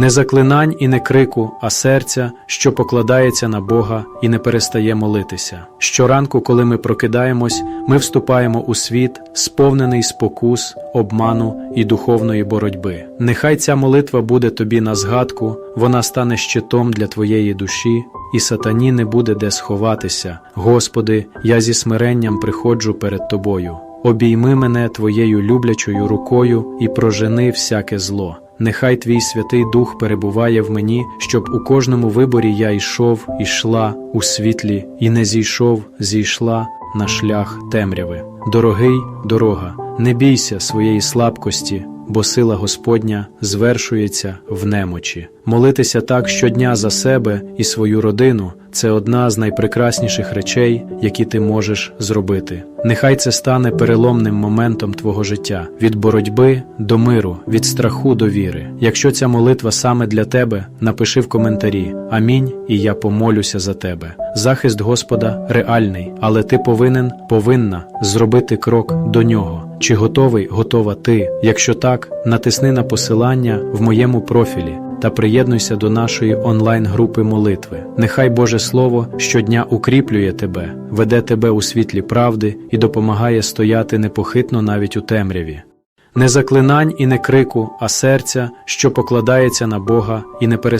Не заклинань і не крику, а серця, що покладається на Бога і не перестає молитися. Щоранку, коли ми прокидаємось, ми вступаємо у світ, сповнений спокус, обману і духовної боротьби. Нехай ця молитва буде тобі на згадку, вона стане щитом для твоєї душі, і сатані не буде де сховатися. Господи, я зі смиренням приходжу перед тобою. Обійми мене твоєю люблячою рукою і прожени всяке зло. Нехай твій Святий Дух перебуває в мені, щоб у кожному виборі я йшов, ішла у світлі, і не зійшов, зійшла на шлях темряви. Дорогий дорога, не бійся своєї слабкості, бо сила Господня звершується в немочі. Молитися так щодня за себе і свою родину це одна з найпрекрасніших речей, які ти можеш зробити. Нехай це стане переломним моментом твого життя від боротьби до миру, від страху до віри. Якщо ця молитва саме для тебе, напиши в коментарі Амінь, і я помолюся за тебе. Захист Господа реальний, але ти повинен, повинна зробити крок до нього. Чи готовий, готова ти? Якщо так, натисни на посилання в моєму профілі та приєднуйся до нашої онлайн-групи молитви. Нехай Боже Слово щодня укріплює тебе, веде тебе у світлі правди і допомагає стояти непохитно навіть у темряві. Не заклинань і не крику, а серця, що покладається на Бога і не перестає